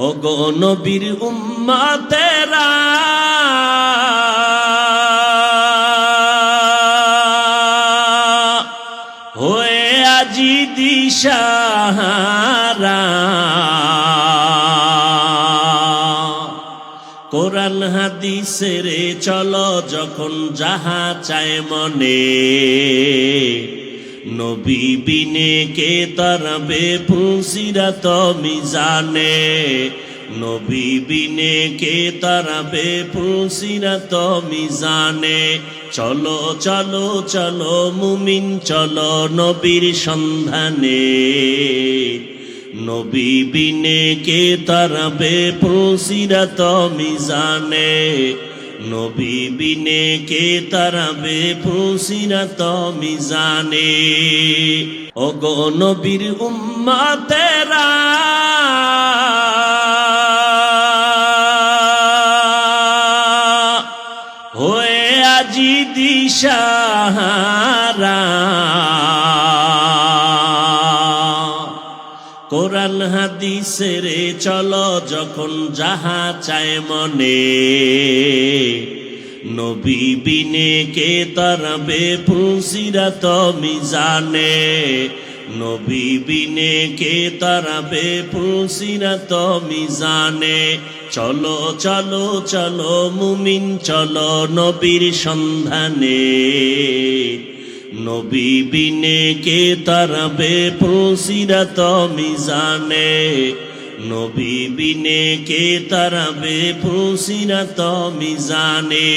ওগো নবীর উম্মাতেরা। হয়ে আজি দিশাহারা। কোরআন হাদিসের চলো যখন যাহা চায় মনে। নবী বিনে কে তরবে ফুসিরাত মিজানে নবী বিনে কে তরবে ফুসিরাত মিজানে চলো চলো চলো মুমিন, চলো নবীর সন্ধানে। নবী বিনে কে তরবে ফুসিরাত মিজানে নবী বিনে কে তরবে ফুসিরাত মিজানে ওগো নবীর উম্মাতেরা। হয়ে আজি দিশাহারা। কোরআন হাদিসের চলো, যখন যাহা চায় মনে। নবী বিনে কে তরবে ফুসিরাত মিজানে। নবী বিনে কে তরবে ফুসিরাত মিজানে। চলো চলো চলো, মুমিন, চলো, নবীর সন্ধানে। নবী বিনে কে তরবে ফুসিরাত মিজানে? নবী বিনে কে তরবে ফুসিরাত মিজানে?